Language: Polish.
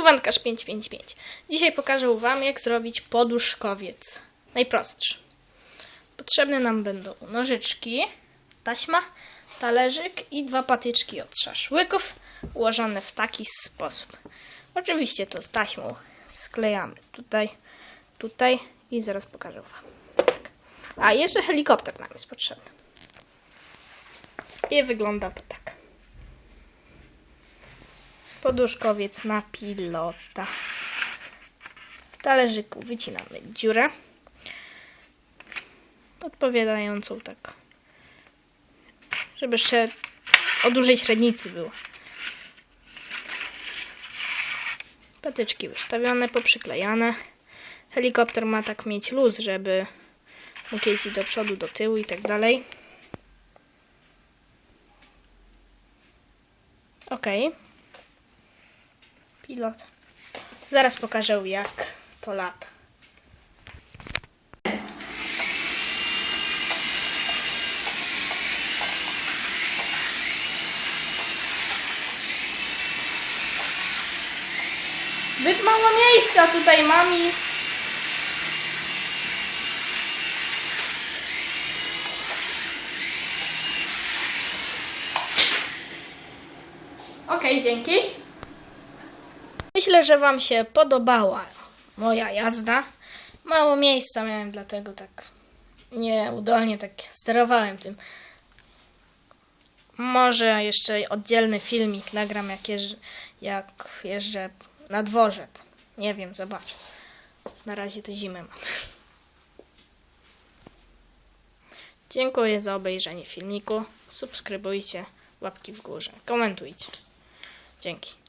Tu wędkarz 555. Dzisiaj pokażę Wam, jak zrobić poduszkowiec. Najprostszy. Potrzebne nam będą nożyczki, taśma, talerzyk i dwa patyczki od szaszłyków ułożone w taki sposób. Oczywiście to z taśmą sklejamy tutaj, tutaj i zaraz pokażę Wam. Tak. A jeszcze helikopter nam jest potrzebny. I wygląda to. Poduszkowiec na pilota. W talerzyku wycinamy dziurę. Odpowiadającą tak. Żeby jeszcze o dużej średnicy było. Patyczki ustawione, poprzyklejane. Helikopter ma tak mieć luz, żeby mógł jeździć do przodu, do tyłu i tak dalej. Ok. Pilot. Zaraz pokażę jak to lata. Zbyt mało miejsca tutaj mam i... Okej, dzięki. Myślę, że Wam się podobała moja jazda. Mało miejsca miałem, dlatego tak nieudolnie tak sterowałem tym. Może jeszcze oddzielny filmik nagram, jak, jeżdż, jak jeżdżę na dworze. Nie wiem, zobacz. Na razie to zimę mam. Dziękuję za obejrzenie filmiku. Subskrybujcie, łapki w górze, komentujcie. Dzięki.